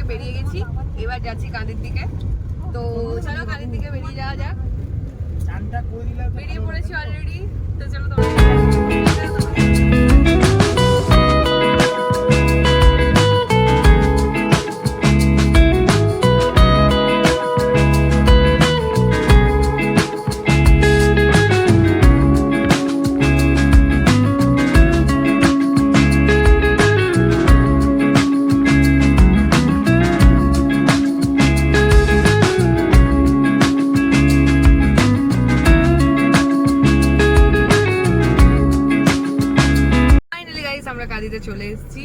থেকে বেরিয়ে গেছি। এবার যাচ্ছি কাঁদির দিকে। তো চলো কাঁদির দিকে বেরিয়ে যাওয়া যাক। বেরিয়ে পড়েছি অলরেডি তো চলো তোমাদের কাঁদিতে চলে এসেছি।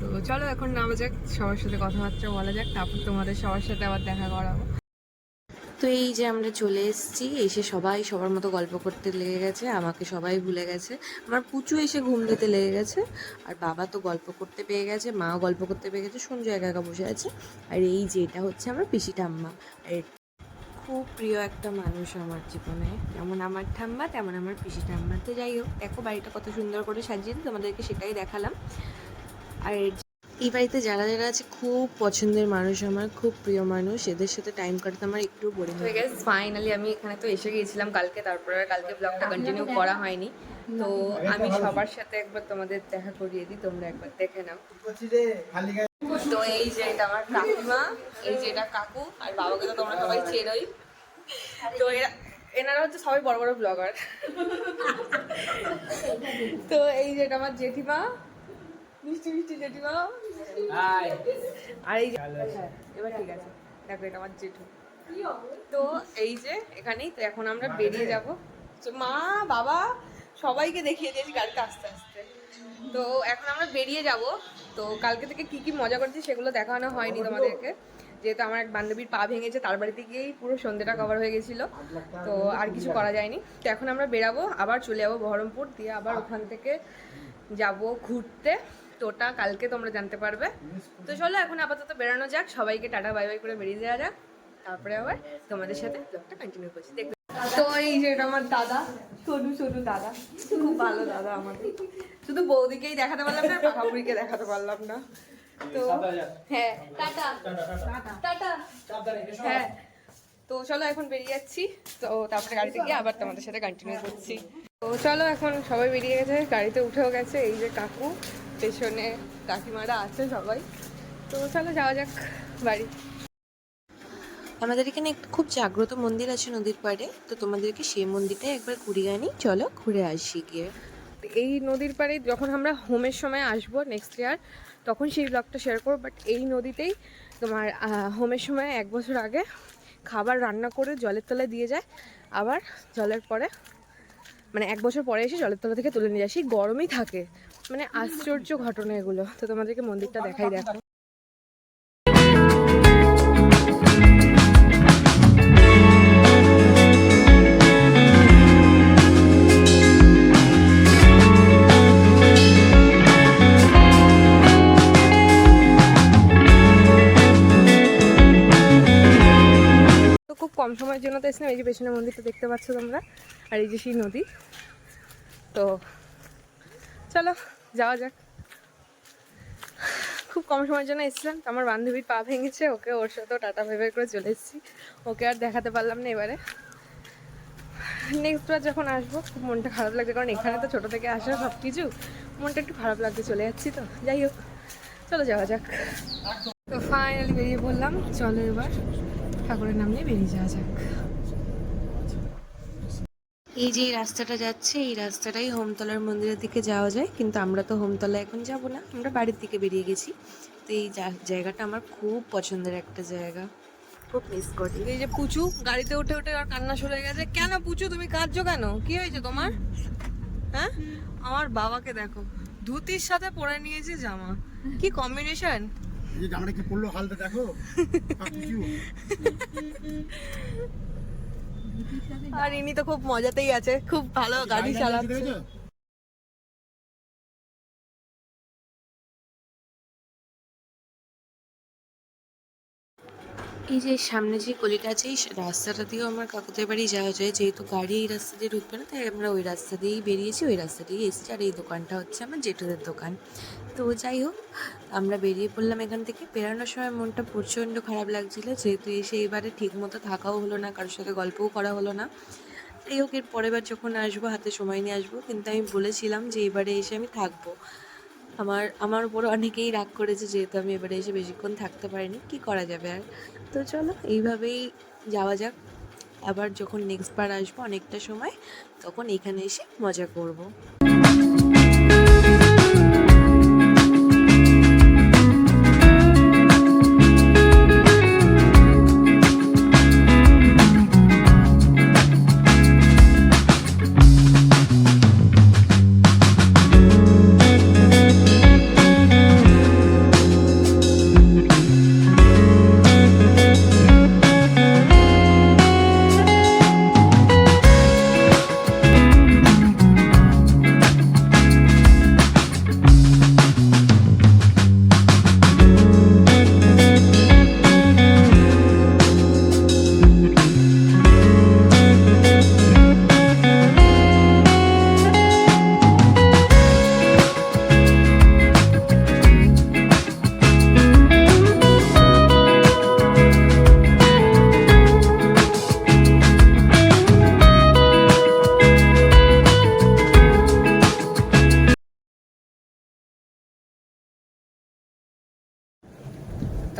তো চলো এখন নামা যাক, সবার সাথে কথাবার্তা বলা যাক, তারপর তোমাদের সবার সাথে আবার দেখা করাবো। তো এই যে আমরা চলে এসেছি, এসে সবাই সবার মতো গল্প করতে লেগে গেছে, আমাকে সবাই ভুলে গেছে। আমার পুচু এসে ঘুম দিতে লেগে গেছে, আর বাবা তো গল্প করতে পেয়ে গেছে, মাও গল্প করতে পেয়ে গেছে, সঞ্জু একা একা বসে আছে। আর এই যে এটা হচ্ছে আমার পিসি ঠাম্মা। আর খুব প্রিয় একটা মানুষ আমার জীবনে। যেমন আমার ঠাম্মা তেমন আমার পিসি ঠাম্মা। তো যাই হোক দেখো বাড়িটা কত সুন্দর করে সাজিয়ে তোমাদেরকে সেটাই দেখালাম। আর এই বাড়িতে যারা যারা আছে খুব পছন্দের মানুষ আমার খুব প্রিয় মানুষ। এদের সাথে টাইম কাটাতে আমার একটু বোরিং তো গেস ফাইনালি আমি এখানে তো এসে গিয়েছিলাম কালকে তারপরে আর কালকে ব্লগটা কন্টিনিউ করা হয়নি। তো আমি সবার সাথে একবার তোমাদের দেখা করিয়ে দিই তোমরা একবার দেখে নাও। তো এই যে এটা আমার কাকিমা এই যে এটা কাকু আর বাবাকে তো তোমরা সবাই চেনোই তো এরা এনারা হচ্ছে সবাই বড় বড় ব্লগার তো এই যে এটা আমার জেঠিমা। মিষ্টি মিষ্টি জেঠিমা। আর এই এবার ঠিক আছে। দেখো এটা আমার জেঠু। তো এই যে এখানেই তো এখন আমরা বেরিয়ে যাব। তো মা বাবা সবাইকে দেখিয়ে দিয়েছি গাড়িতে আস্তে আস্তে। তো এখন আমরা বেরিয়ে যাব। তো কালকে থেকে কি কি মজা করছি সেগুলো দেখানো হয়নি তোমাদেরকে। যেহেতু আমার এক বান্ধবীর পা ভেঙেছে তার বাড়িতে গিয়েই পুরো সন্ধ্যেটা কভার হয়ে গেছিল। তো আর কিছু করা যায়নি। তো এখন আমরা বেরাবো আবার চলে যাব বহরমপুর দিয়ে আবার ওখান থেকে যাব ঘুরতে। তো ওটা কালকে তোমরা জানতে পারবে। তো চলো এখন আপাতত বেরানো যাক। সবাইকে টাটা বাই বাই করে বেরিয়ে যাওয়া যাক। তারপরে আবার তোমাদের সাথে ব্লগটা কন্টিনিউ করছি। দেখবে তো এই যে এটা আমার দাদা ছোটু ছোটু দাদা। খুব ভালো দাদা আমাদের শুধু বৌদিকেই দেখাতে পারলাম না কাকাবুড়িকে দেখাতে পারলাম না। তো হ্যাঁ টাটা। টাটা। হ্যাঁ। তো চলো এখন বেরিয়ে যাচ্ছি। তো তারপরে গাড়িতে গিয়ে আবার তোমাদের সাথে কন্টিনিউ করছি। তো চলো এখন সবাই বেরিয়ে গেছে, গাড়িতে উঠেও গেছে এই যে কাকু। পেছনে কাকিমারা আছে সবাই। তো চলো যাওয়া যাক বাড়ি। আমাদের এখানে একটা খুব জাগ্রত মন্দির আছে নদীর পাড়ে। তো তোমাদেরকে সেই মন্দিরটা একবার ঘুরিয়ে আনি। চলো ঘুরে আসি গিয়ে। এই নদীর পাড়ে যখন আমরা হোমের সময় আসব নেক্সট ইয়ার তখন সেই ব্লগটা শেয়ার করব। বাট এই নদীতেই তোমার হোমের সময় এক বছর আগে খাবার রান্না করে জলের তলায় দিয়ে যায়। আবার জলের পরে মানে এক বছর পরে এসে জলের তলা থেকে তুলে নিয়ে যায়। সেই গরমই থাকে। মানে আশ্চর্য ঘটনা এগুলো। তো তোমাদেরকে মন্দিরটা দেখাই দেখো। কম সময়ের জন্য তো এসেছিলাম, এই যে পেছনে মন্দিরটা দেখতে পাচ্ছ তোমরা, আর এই যে সেই নদী। তো চলো, যাওয়া যাক। খুব কম সময়ের জন্য এসেছিলাম, তো আমার বান্ধবীর পা ভেঙেছে, ওকে ওর সাথেও টাটা ভেবে করে চলে এসেছি। ওকে আর দেখাতে পারলাম না এবারে। নেক্সট বার যখন আসব, খুব মনটা খারাপ লাগছে, কারণ এখানে তো ছোটো থেকে আসা সব কিছু মনটা একটু খারাপ লাগছে চলে যাচ্ছি তো, যাই হোক, চলো যাওয়া যাক। তো ফাইনালি বেরিয়ে পড়লাম, চলো এবার। ঠাকুরের নাম নিয়ে বেরিয়ে যাওয়া যাক। এই যে রাস্তাটা যাচ্ছে এই রাস্তাটাই হোমতলার মন্দিরের দিকে যাওয়া যায়। কিন্তু আমরা তো হোমতলা এখন যাব না আমরা বাড়ির দিকে বেরিয়ে গেছি। তো এই জায়গাটা আমার খুব পছন্দের একটা জায়গা। খুব মিস করি। এই যে পুচু গাড়িতে উঠে উঠে আর কান্না শুরু হয়ে গেছে। কেন পুচু তুমি কাঁদছো কেন? কি হয়েছে তোমার? হ্যাঁ? আমার বাবাকে দেখো ধুতির সাথে পরে নিয়েছে জামা। কি কম্বিনেশন এই জামাটা কি পড়ল হালটা দেখো? কিছু আর ইনি তো খুব মজাতেই আছে খুব ভালো গাড়ি চালাচ্ছে। এই যে সামনে যে গলিটা আছে, এই রাস্তাটা দিয়েও আমার কাকুদের বাড়ি যাওয়া যায়। যেহেতু গাড়ি এই রাস্তা দিয়ে ঢুকবে না, তাই আমরা ওই রাস্তা দিয়েই বেরিয়েছি, ওই রাস্তা দিয়েই এসেছি। আর এই দোকানটা হচ্ছে আমার জেঠুদের দোকান। তো যাই হোক, আমরা বেরিয়ে পড়লাম এখান থেকে। বেরানোর সময় মনটা প্রচণ্ড খারাপ লাগছিল, যেহেতু এসে এবারে ঠিক মতো থাকাও হলো না, কারোর সাথে গল্পও করা হলো না। যাই হোক, এর পরের বার যখন আসব, হাতে সময় নিয়ে আসব। কিন্তু আমি বলেছিলাম যে এবারে এসে আমি থাকব। আমার আমার উপর অনেকেই রাগ করেছে যেহেতু আমি এবারে এসে বেশিক্ষণ থাকতে পারিনি। কি করা যাবে আর? তো চলো, এইভাবেই যাওয়া যাক। আবার যখন নেক্সট বার আসব অনেকটা সময়, তখন এখানে এসে মজা করব।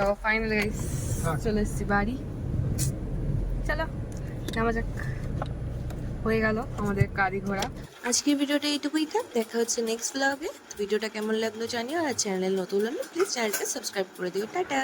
তো ফাইনাল গাইস চলে এসেছি বাড়ি। চলো নামা যাক। হয়ে গেল আমাদের গাড়ি ঘোড়া আজকের ভিডিওটা এইটুকুই থাক দেখা হচ্ছে নেক্সট ব্লগে ভিডিওটা কেমন লাগল জানিও আর চ্যানেল নতুন হলে প্লিজ চ্যানেলটা সাবস্ক্রাইব করে দিও। টাটা।